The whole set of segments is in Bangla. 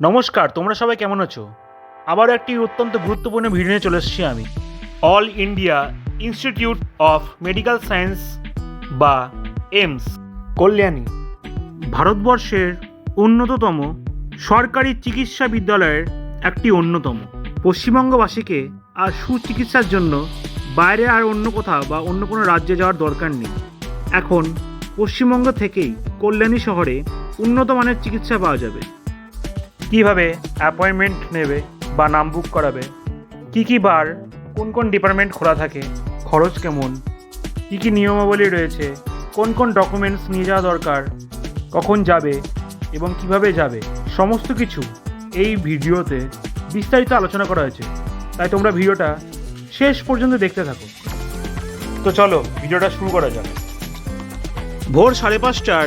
নমস্কার, তোমরা সবাই কেমন আছো? আবার একটি অত্যন্ত গুরুত্বপূর্ণ ভিডিও নিয়ে চলে এসেছি আমি। All India institute of medical science বা এমস কল্যাণী। ভারতবর্ষের অন্যতম সরকারি চিকিৎসা বিদ্যালয়ের একটি অন্যতম। পশ্চিমবঙ্গবাসীকে আর সুচিকিৎসার জন্য বাইরে আর অন্য কোথাও বা অন্য কোনো রাজ্যে যাওয়ার দরকার নেই। এখন পশ্চিমবঙ্গ থেকেই কল্যাণী শহরে উন্নত মানের চিকিৎসা পাওয়া যাবে। কীভাবে অ্যাপয়েন্টমেন্ট নেবে বা নাম বুক করাবে? কি কি বার, কোন কোন ডিপার্টমেন্ট খোলা থাকে, খরচ কেমন, কি কি নিয়মাবলী রয়েছে, কোন কোন ডকুমেন্টস নিয়ে যাওয়া দরকার, কখন যাবে এবং কীভাবে যাবে, সমস্ত কিছু এই ভিডিওতে বিস্তারিত আলোচনা করা হয়েছে। তাই তোমরা ভিডিওটা শেষ পর্যন্ত দেখতে থাকো। তো চলো, ভিডিওটা শুরু করা যাক। ভোর সাড়ে পাঁচটার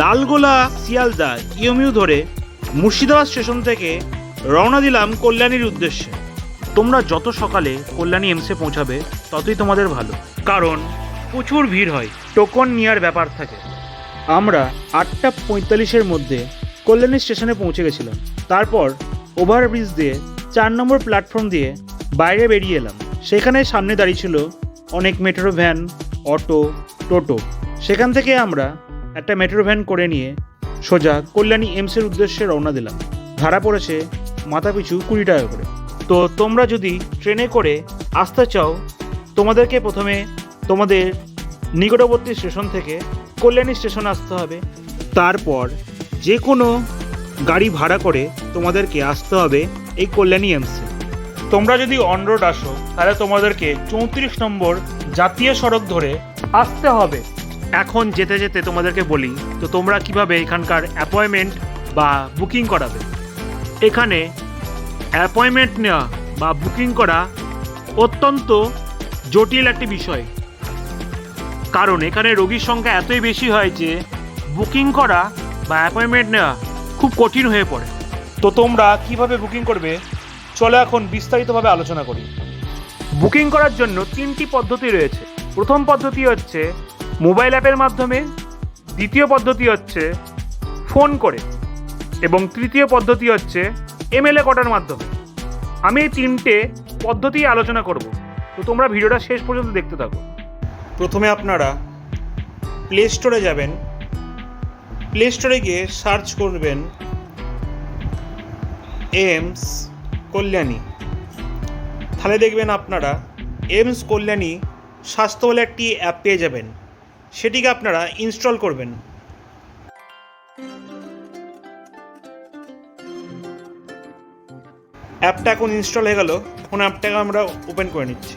লালগোলা শিয়ালদা, ইয়মিউ ধরে মুর্শিদাবাদ স্টেশন থেকে রওনা দিলাম কল্যাণীর উদ্দেশ্যে। তোমরা যত সকালে কল্যাণী এমসে পৌঁছাবে, ততই তোমাদের ভালো। কারণ প্রচুর ভিড় হয়, টোকন নেওয়ার ব্যাপার থাকে। আমরা আটটা পঁয়তাল্লিশের মধ্যে কল্যাণী স্টেশনে পৌঁছে গেছিলাম। তারপর ওভারব্রিজ দিয়ে চার নম্বর প্ল্যাটফর্ম দিয়ে বাইরে বেরিয়ে এলাম। সেখানে সামনে দাঁড়িয়ে ছিল অনেক মেট্রো ভ্যান, অটো, টোটো। সেখান থেকে আমরা একটা মেট্রো ভ্যান করে নিয়ে সোজা কল্যাণী এমসের উদ্দেশ্যে রওনা দিলাম। ভাড়া পড়েছে মাথা পিছু কুড়ি টাকা করে। তো তোমরা যদি ট্রেনে করে আসতে চাও, তোমাদেরকে প্রথমে তোমাদের নিকটবর্তী স্টেশন থেকে কল্যাণী স্টেশন আসতে হবে। তারপর যে কোনো গাড়ি ভাড়া করে তোমাদেরকে আসতে হবে এই কল্যাণী এমসে। তোমরা যদি অন রোড আসো, তাহলে তোমাদেরকে চৌত্রিশ নম্বর জাতীয় সড়ক ধরে আসতে হবে। এখন যেতে যেতে তোমাদেরকে বলি, তো তোমরা কীভাবে এখানকার অ্যাপয়েন্টমেন্ট বা বুকিং করাবে? এখানে অ্যাপয়েন্টমেন্ট নেওয়া বা বুকিং করা অত্যন্ত জটিল একটি বিষয়। কারণ এখানে রোগীর সংখ্যা এতই বেশি হয় যে বুকিং করা বা অ্যাপয়েন্টমেন্ট নেওয়া খুব কঠিন হয়ে পড়ে। তো তোমরা কীভাবে বুকিং করবে? চলো এখন বিস্তারিতভাবে আলোচনা করি। বুকিং করার জন্য তিনটি পদ্ধতি রয়েছে। প্রথম পদ্ধতি হচ্ছে মোবাইল অ্যাপের মাধ্যমে দ্বিতীয় পদ্ধতি হচ্ছে ফোন করে এবং তৃতীয় পদ্ধতি হচ্ছে এমএলএ কটার মাধ্যমে। আমি এই তিনটে পদ্ধতি আলোচনা করব। তো তোমরা ভিডিওটা শেষ পর্যন্ত দেখতে থাকো। প্রথমে আপনারা প্লে স্টোরে যাবেন। প্লে স্টোরে গিয়ে সার্চ করবেন এমস কল্যাণী। তাহলে দেখবেন আপনারা এমস কল্যাণী স্বাস্থ্য বলে একটি অ্যাপ পেয়ে যাবেন। সেটিকে আপনারা ইনস্টল করবেন। অ্যাপটা এখন ইনস্টল হয়ে গেল। এখন অ্যাপটাকে আমরা ওপেন করে নিচ্ছি।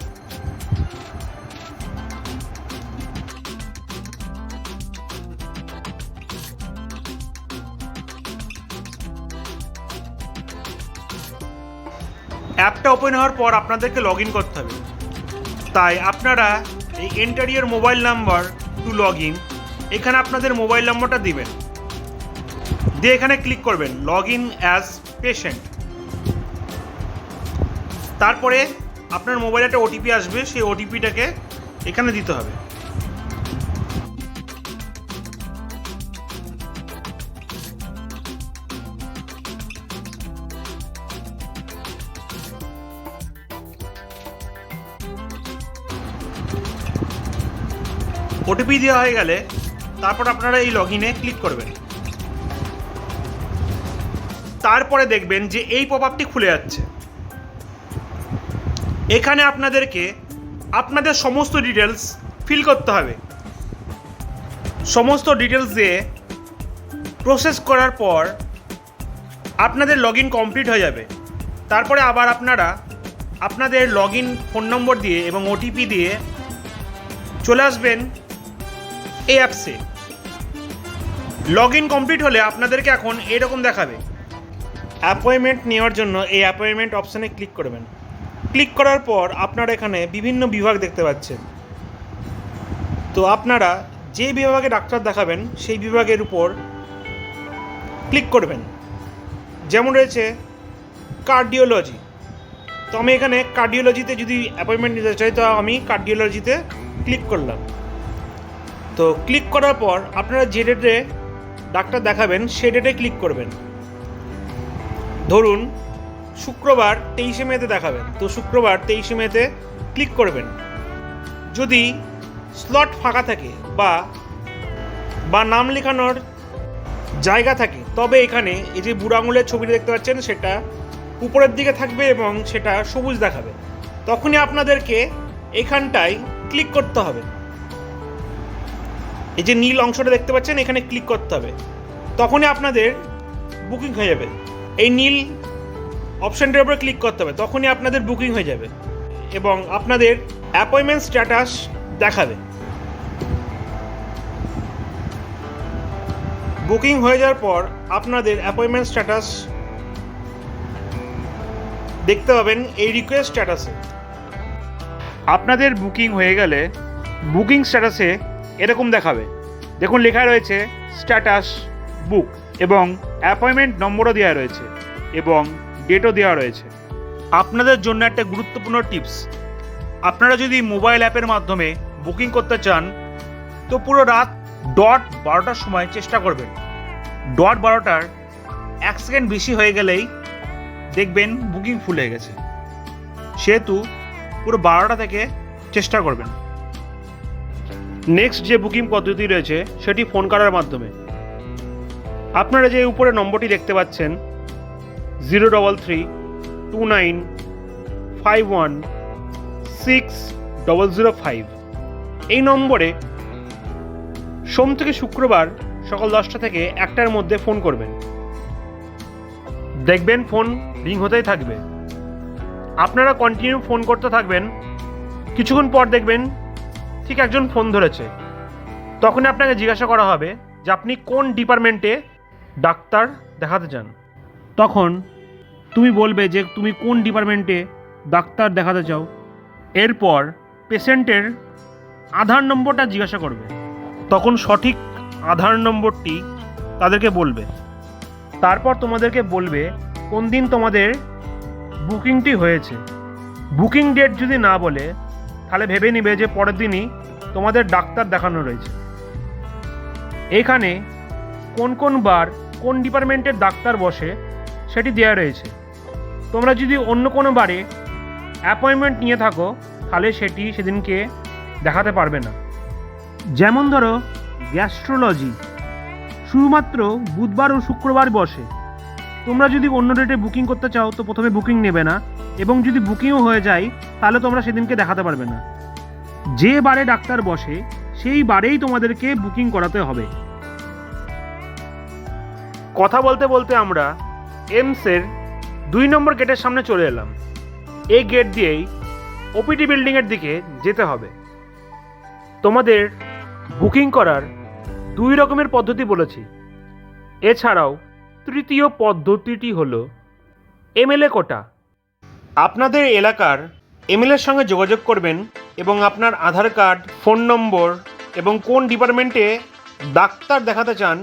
অ্যাপটা ওপেন হওয়ার পর আপনাদেরকে লগ ইন করতে হবে। তাই আপনারা এই enter your mobile number to log in এখানে আপনাদের মোবাইল নম্বরটা দিবেন। দিয়ে এখানে ক্লিক করবেন লগ ইন অ্যাজ পেশেন্ট তারপরে আপনার মোবাইলে একটা ওটিপি আসবে, সেই ওটিপিটাকে এখানে দিতে হবে। ওটিপি দেওয়া হয়ে গেলে তারপর আপনারা এই লগ ইনে ক্লিক করবেন। তারপরে দেখবেন যে এই পপ আপটি খুলে যাচ্ছে। এখানে আপনাদেরকে আপনাদের সমস্ত ডিটেলস ফিল করতে হবে। সমস্ত ডিটেলস দিয়ে প্রসেস করার পর আপনাদের লগ ইন কমপ্লিট হয়ে যাবে। তারপরে আবার আপনারা আপনাদের লগ ইন ফোন নম্বর দিয়ে এবং ওটিপি দিয়ে চলে আসবেন এই অ্যাপসে। লগ ইন কমপ্লিট হলে আপনাদেরকে এখন এরকম দেখাবে। অ্যাপয়েন্টমেন্ট নেওয়ার জন্য এই অ্যাপয়েন্টমেন্ট অপশানে ক্লিক করবেন। ক্লিক করার পর আপনারা এখানে বিভিন্ন বিভাগ দেখতে পাচ্ছেন। তো আপনারা যে বিভাগে ডাক্তার দেখাবেন, সেই বিভাগের উপর ক্লিক করবেন। যেমন রয়েছে কার্ডিওলজি তো আমি এখানে কার্ডিওলজিতে যদি অ্যাপয়েন্টমেন্ট নিতে চাই, তো আমি কার্ডিওলজিতে ক্লিক করলাম। তো ক্লিক করার পর আপনারা যে ডেটে ডাক্তার দেখাবেন সে ডেটে ক্লিক করবেন। ধরুন, শুক্রবার তেইশে মেতে দেখাবেন, তো শুক্রবার তেইশে মেতে ক্লিক করবেন। যদি স্লট ফাঁকা থাকে বা বা নাম লেখানোর জায়গা থাকে, তবে এখানে এই যে বুড়ো আঙুলের ছবিটা দেখতে পাচ্ছেন, সেটা উপরের দিকে থাকবে এবং সেটা সবুজ দেখাবে। তখনই আপনাদেরকে এখানটায় ক্লিক করতে হবে। এই যে নীল অংশটা দেখতে পাচ্ছেন, এখানে ক্লিক করতে হবে। তখনই আপনাদের বুকিং হয়ে যাবে। এই নীল অপশানটার উপরে ক্লিক করতে হবে, তখনই আপনাদের বুকিং হয়ে যাবে এবং আপনাদের অ্যাপয়েন্টমেন্ট স্ট্যাটাস দেখাবে। বুকিং হয়ে যাওয়ার পর আপনাদের অ্যাপয়েন্টমেন্ট স্ট্যাটাস দেখতে পাবেন এই রিকোয়েস্ট স্ট্যাটাসে আপনাদের বুকিং হয়ে গেলে বুকিং স্ট্যাটাসে এরকম দেখাবে। দেখুন লেখা রয়েছে স্ট্যাটাস বুক এবং অ্যাপয়েন্টমেন্ট নম্বরও দেওয়া রয়েছে এবং ডেটও দেওয়া রয়েছে। আপনাদের জন্য একটা গুরুত্বপূর্ণ টিপস আপনারা যদি মোবাইল অ্যাপের মাধ্যমে বুকিং করতে চান, তো পুরো রাত ডট বারোটার সময় চেষ্টা করবেন। ডট বারোটার এক সেকেন্ড বেশি হয়ে গেলেই দেখবেন বুকিং ফুল হয়ে গেছে। সেহেতু পুরো বারোটা থেকে চেষ্টা করবেন। নেক্সট যে বুকিং পদ্ধতি রয়েছে, সেটি ফোন করার মাধ্যমে। আপনারা যে উপরে নম্বরটি দেখতে পাচ্ছেন zero double three two nine five one six double zero five এই নম্বরে সোম থেকে শুক্রবার সকাল দশটা থেকে একটার মধ্যে ফোন করবেন। দেখবেন ফোন রিং হতেই থাকবে। আপনারা কন্টিনিউ ফোন করতে থাকবেন। কিছুক্ষণ পর দেখবেন ঠিক একজন ফোন ধরেছে। তখনই আপনাকে জিজ্ঞাসা করা হবে যে আপনি কোন ডিপার্টমেন্টে ডাক্তার দেখাতে চান। তখন তুমি বলবে যে তুমি কোন ডিপার্টমেন্টে ডাক্তার দেখাতে চাও। এরপর পেশেন্টের আধার নম্বরটা জিজ্ঞাসা করবে। তখন সঠিক আধার নম্বরটি তাদেরকে বলবে। তারপর তোমাদেরকে বলবে কোন দিন তোমাদের বুকিংটি হয়েছে। বুকিং ডেট যদি না বলে তাহলে ভেবে নিবে যে পরের দিনই তোমাদের ডাক্তার দেখানো রয়েছে। এখানে কোন কোন বার কোন ডিপার্টমেন্টের ডাক্তার বসে সেটি দেওয়া রয়েছে। তোমরা যদি অন্য কোনো বারে অ্যাপয়েন্টমেন্ট নিয়ে থাকো, তাহলে সেটি সেদিনকে দেখাতে পারবে না। যেমন ধরো, গ্যাস্ট্রোলজি। শুধুমাত্র বুধবার ও শুক্রবার বসে। তোমরা যদি অন্য ডেটে বুকিং করতে চাও, তো প্রথমে বুকিং নেবে না। এবং যদি বুকিংও হয়ে যায়, তাহলে তোমরা সেদিনকে দেখাতে পারবে না। যে বারে ডাক্তার বসে, সেই বারেই তোমাদেরকে বুকিং করাতে হবে। কথা বলতে বলতে আমরা এমসের দুই নম্বর গেটের সামনে চলে এলাম। এই গেট দিয়েই ওপিডি বিল্ডিংয়ের দিকে যেতে হবে। তোমাদের বুকিং করার দুই রকমের পদ্ধতি বলেছি। এছাড়াও তৃতীয় পদ্ধতিটি হল এমএলএ কোটা। আপনাদের এলাকার এমএলএর সঙ্গে যোগাযোগ করবেন এবং আপনার আধার কার্ড, ফোন নম্বর এবং কোন ডিপার্টমেন্টে ডাক্তার দেখাতে চান,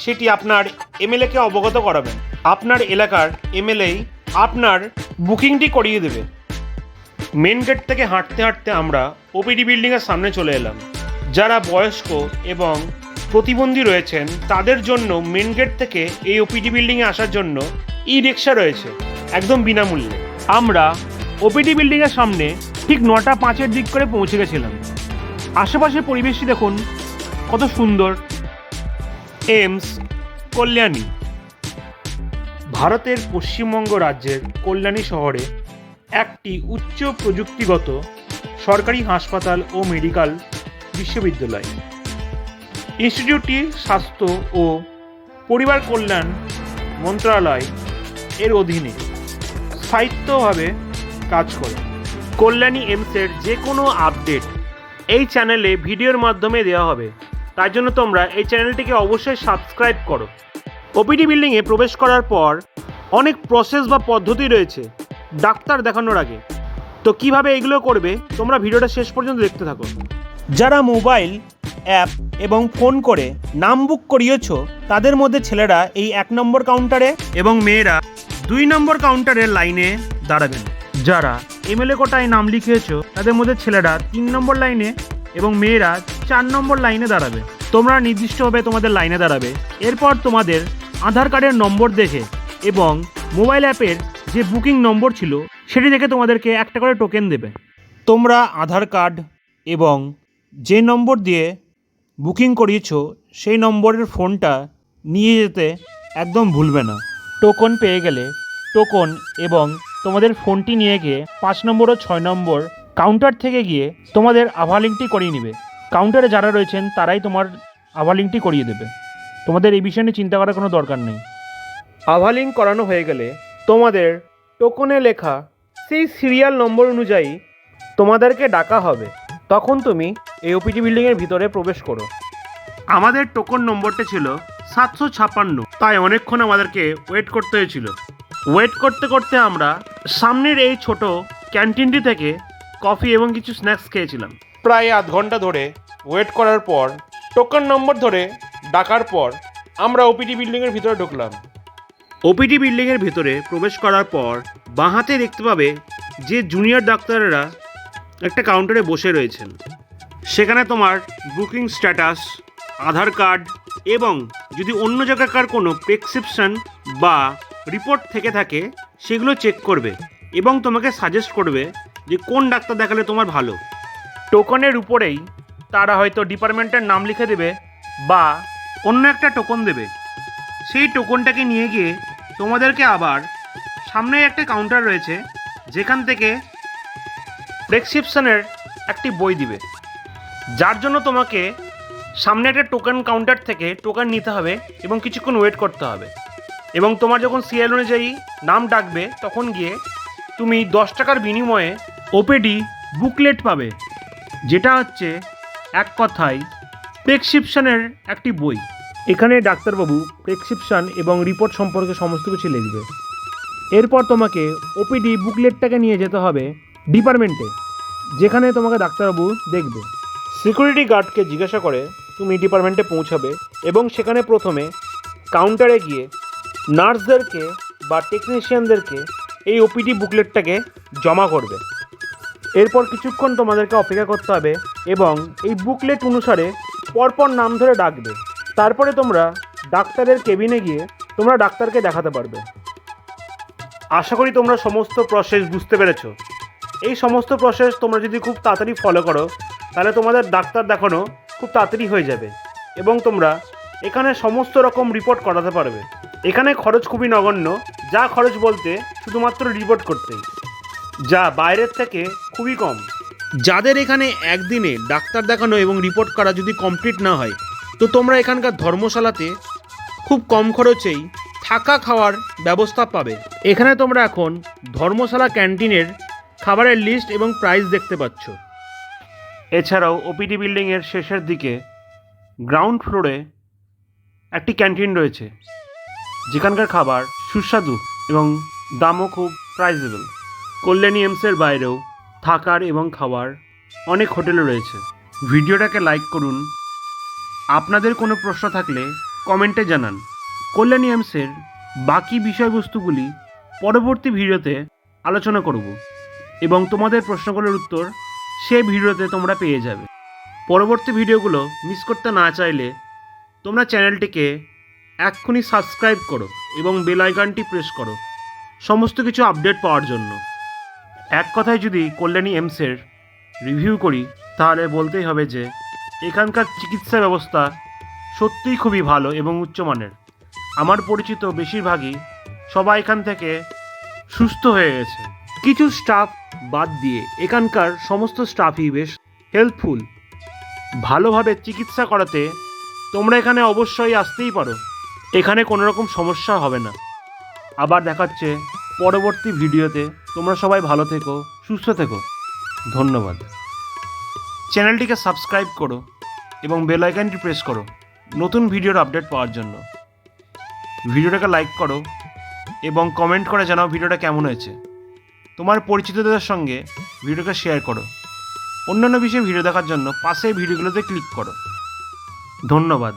সেটি আপনার এমএলএকে অবগত করাবেন। আপনার এলাকার এমএলএই আপনার বুকিংটি করিয়ে দেবে। মেন গেট থেকে হাঁটতে হাঁটতে আমরা ওপিডি বিল্ডিংয়ের সামনে চলে এলাম। যারা বয়স্ক এবং প্রতিবন্ধী রয়েছেন, তাদের জন্য মেন গেট থেকে এই ওপিডি বিল্ডিংয়ে আসার জন্য ই রিক্সা রয়েছে, একদম বিনামূল্যে। আমরা ওপিডি বিল্ডিংয়ের সামনে ঠিক নটা পাঁচের দিক করে পৌঁছে গেছিলাম। আশেপাশের পরিবেশটি দেখুন কত সুন্দর। এমস কল্যাণী। ভারতের পশ্চিমবঙ্গ রাজ্যের কল্যাণী শহরে একটি উচ্চ প্রযুক্তিগত সরকারি হাসপাতাল ও মেডিকেল বিশ্ববিদ্যালয়। ইনস্টিটিউটটি স্বাস্থ্য ও পরিবার কল্যাণ মন্ত্রণালয় এর অধীনে। স্থায়িত্বভাবে কাজ করে। কল্যাণী এমসের যে কোনো আপডেট এই চ্যানেলে ভিডিওর মাধ্যমে দেওয়া হবে। তার জন্য তোমরা এই চ্যানেলটিকে অবশ্যই সাবস্ক্রাইব করো। ওপিডি বিল্ডিংয়ে প্রবেশ করার পর অনেক প্রসেস বা পদ্ধতি রয়েছে ডাক্তার দেখানোর আগে। তো কীভাবে এগুলো করবে তোমরা ভিডিওটা শেষ পর্যন্ত দেখতে থাকো। যারা মোবাইল, অ্যাপ এবং ফোন করে নাম বুক করিয়েছ, তাদের মধ্যে ছেলেরা এই এক নম্বর কাউন্টারে এবং মেয়েরা দুই নম্বর কাউন্টারের লাইনে দাঁড়াবেন। যারা এমএলএ কোটায় নাম লিখিয়েছ, তাদের মধ্যে ছেলেরা তিন নম্বর লাইনে এবং মেয়েরা চার নম্বর লাইনে দাঁড়াবে। তোমরা নির্দিষ্টভাবে তোমাদের লাইনে দাঁড়াবে। এরপর তোমাদের আধার কার্ডের নম্বর দেখে এবং মোবাইল অ্যাপের যে বুকিং নম্বর ছিল, সেটি দেখে তোমাদেরকে একটা করে টোকেন দেবে। তোমরা আধার কার্ড এবং যে নম্বর দিয়ে বুকিং করিয়েছ, সেই নম্বরের ফোনটা নিয়ে যেতে একদম ভুলবে না। টোকন পেয়ে গেলে টোকন এবং তোমাদের ফোনটি নিয়ে গিয়ে পাঁচ নম্বর ও ছয় নম্বর কাউন্টার থেকে গিয়ে তোমাদের আভা লিঙ্কটি করিয়ে নেবে। কাউন্টারে যারা রয়েছেন তারাই তোমার আভা লিঙ্কটি করিয়ে দেবে। তোমাদের এই বিষয় নিয়ে চিন্তা করার কোনো দরকার নেই। আভা লিঙ্ক করানো হয়ে গেলে তোমাদের টোকনে লেখা সেই সিরিয়াল নম্বর অনুযায়ী তোমাদেরকে ডাকা হবে। তখন তুমি এই ওপিটি বিল্ডিংয়ের ভিতরে প্রবেশ করো। আমাদের টোকন নম্বরটা ছিল সাতশো ছাপান্ন তাই অনেকক্ষণ আমাদেরকে ওয়েট করতে হয়েছিল ওয়েট করতে করতে আমরা সামনের এই ছোট ক্যান্টিনটি থেকে কফি এবং কিছু স্ন্যাক্স খেয়েছিলাম। প্রায় আধ ঘণ্টা ধরে ওয়েট করার পর টোকন নম্বর ধরে ডাকার পর আমরা ওপিডি বিল্ডিংয়ের ভিতরে ঢুকলাম। ওপিডি বিল্ডিংয়ের ভিতরে প্রবেশ করার পর বাঁহাতে দেখতে পাবে যে জুনিয়র ডাক্তারেরা একটা কাউন্টারে বসে রয়েছেন। সেখানে তোমার বুকিং স্ট্যাটাস আধার কার্ড এবং যদি অন্য জায়গাকার কোনো প্রেসক্রিপশন বা রিপোর্ট থেকে থাকে, সেগুলো চেক করবে এবং তোমাকে সাজেস্ট করবে যে কোন ডাক্তার দেখালে তোমার ভালো। টোকনের উপরেই তারা হয়তো ডিপার্টমেন্টের নাম লিখে দেবে বা অন্য একটা টোকন দেবে। সেই টোকনটাকে নিয়ে গিয়ে তোমাদেরকে আবার সামনে একটা কাউন্টার রয়েছে, যেখান থেকে প্রেসক্রিপশনের একটি বই দিবে। যার জন্য তোমাকে সামনে একটা টোকেন কাউন্টার থেকে টোকেন নিতে হবে এবং কিছুক্ষণ ওয়েট করতে হবে। এবং তোমার যখন সিএল অনুযায়ী নাম ডাকবে, তখন গিয়ে তুমি দশ টাকার বিনিময়ে ওপিডি বুকলেট পাবে, যেটা হচ্ছে এক কথায় প্রেসক্রিপশনের একটি বই। এখানে ডাক্তারবাবু প্রেসক্রিপশন এবং রিপোর্ট সম্পর্কে সমস্ত কিছু লিখবে। এরপর তোমাকে ওপিডি বুকলেটটাকে নিয়ে যেতে হবে ডিপার্টমেন্টে যেখানে তোমাকে ডাক্তারবাবু দেখবে। সিকিউরিটি গার্ডকে জিজ্ঞাসা করে তুমি ডিপার্টমেন্টে পৌঁছাবে এবং সেখানে প্রথমে কাউন্টারে গিয়ে নার্সদেরকে বা টেকনিশিয়ানদেরকে এই ওপিডি বুকলেটটাকে জমা করবে। এরপর কিছুক্ষণ তোমাদেরকে অপেক্ষা করতে হবে এবং এই বুকলেট অনুসারে পরপর নাম ধরে ডাকবে। তারপরে তোমরা ডাক্তারের কেবিনে গিয়ে তোমরা ডাক্তারকে দেখাতে পারবে। আশা করি তোমরা সমস্ত প্রসেস বুঝতে পেরেছ। এই সমস্ত প্রসেস তোমরা যদি খুব তাড়াতাড়ি ফলো করো, তাহলে তোমাদের ডাক্তার দেখানো খুব তাড়াতাড়ি হয়ে যাবে। এবং তোমরা এখানে সমস্ত রকম রিপোর্ট করাতে পারবে। এখানে খরচ খুবই নগণ্য। যা খরচ বলতে শুধুমাত্র রিপোর্ট করতেই যা বাইরের থেকে খুবই কম। যাদের এখানে একদিনে ডাক্তার দেখানো এবং রিপোর্ট করা যদি কমপ্লিট না হয়, তো তোমরা এখানকার ধর্মশালাতে খুব কম খরচেই থাকা খাওয়ার ব্যবস্থা পাবে। এখানে তোমরা এখন ধর্মশালা ক্যান্টিনের খাবারের লিস্ট এবং প্রাইস দেখতে পাচ্ছ। এছাড়াও ওপিডি বিল্ডিংয়ের শেষের দিকে গ্রাউন্ড ফ্লোরে একটি ক্যান্টিন রয়েছে। যেখানকার খাবার সুস্বাদু এবং দামও খুব প্রাইজেবল কল্যাণী এমসের বাইরেও থাকার এবং খাওয়ার অনেক হোটেল রয়েছে। ভিডিওটাকে লাইক করুন। আপনাদের কোনো প্রশ্ন থাকলে কমেন্টে জানান। কল্যাণী এমসের বাকি বিষয়বস্তুগুলি পরবর্তী ভিডিওতে আলোচনা করব এবং তোমাদের প্রশ্নগুলোর উত্তর সেই ভিডিওতে তোমরা পেয়ে যাবে। পরবর্তী ভিডিওগুলো মিস করতে না চাইলে তোমরা চ্যানেলটিকে এক্ষুনি সাবস্ক্রাইব করো এবং বেল আইকনটি প্রেস করো। সমস্ত কিছু আপডেট পাওয়ার জন্য। এক কথায় যদি কল্যাণী এমসের রিভিউ করি, তাহলে বলতেই হবে যে, এখানকার চিকিৎসা ব্যবস্থা সত্যিই খুবই ভালো এবং উচ্চমানের আমার পরিচিত বেশিরভাগই সবাই এখান থেকে সুস্থ হয়ে গেছে। কিছু স্টাফ বাদ দিয়ে এখানকার সমস্ত স্টাফই বেশ হেল্পফুল ভালোভাবে চিকিৎসা করাতে তোমরা এখানে অবশ্যই আসতেই পারো। এখানে কোনো রকম সমস্যা হবে না। আবার দেখাচ্ছে পরবর্তী ভিডিওতে। তোমরা সবাই ভালো থেকো, সুস্থ থেকো। ধন্যবাদ। চ্যানেলটিকে সাবস্ক্রাইব করো এবং বেল আইকনটি প্রেস করো নতুন ভিডিওর আপডেট পাওয়ার জন্য। ভিডিওটাকে লাইক করো এবং কমেন্ট করে জানাও ভিডিওটা কেমন হয়েছে। তোমার পরিচিতদের সঙ্গে ভিডিওকে শেয়ার করো। অন্যান্য বিষয়ে ভিডিও দেখার জন্য পাশে ভিডিওগুলোতে ক্লিক করো। ধন্যবাদ।